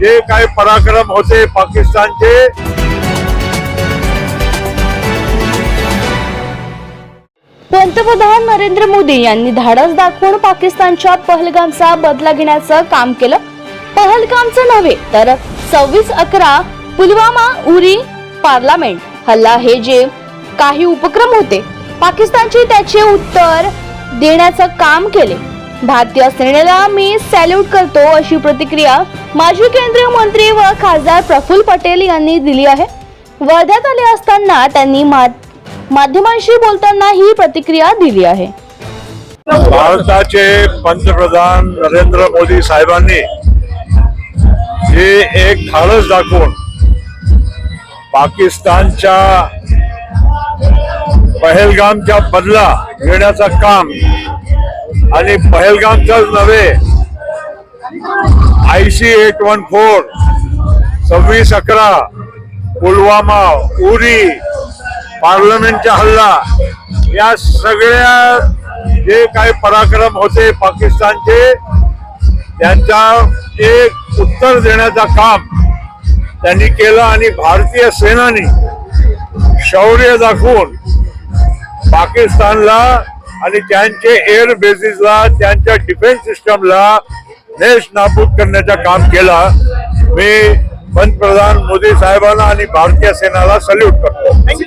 जे काही पराक्रम होते पाकिस्तानचे. पंतप्रधान नरेंद्र मोदी यांनी धाडस दाखवून पाकिस्तानच्या पहलगामचा बदला घेण्याचं काम केलं. पहलगामचं नव्हे तर सव्वीस अकरा पुलवामा उरी पार्लामेंट. हल्ला हे जे काही उपक्रम होते पाकिस्तानची त्याचे उत्तर देण्याचं काम केले. भारतीय सेनेला मी सॅल्यूट करतो अशी प्रतिक्रिया माजी केंद्रीय मंत्री व खासदार प्रफुल्ल पटेल यांनी दिली आहे. वर्ध्यात आले असताना त्यांनी मा- माध्यमांशी बोलताना ही प्रतिक्रिया दिली आहे. भारताचे पंतप्रधान नरेंद्र मोदी साहेबांनी हे एक धाडस दाखवून पाकिस्तानच्या पहलगामच्या बदला घेण्याचं काम आणि पहलगामचाच नव्हे I C eight one four सव्वीस अकरा पुलवामा उरी पार्लमेंटचा हल्ला या सगळ्या जे काही पराक्रम होते पाकिस्तानचे त्यांचा एक उत्तर देण्याचा काम त्यांनी केलं आणि भारतीय सेनानी शौर्य दाखवून पाकिस्तानला आणि त्यांचे एअर बेसिसला त्यांच्या डिफेन्स सिस्टमला देश नाबूद करण्याचं काम केला. मी पंतप्रधान मोदी साहेबांना आणि भारतीय सेनाला सल्यूट करतो.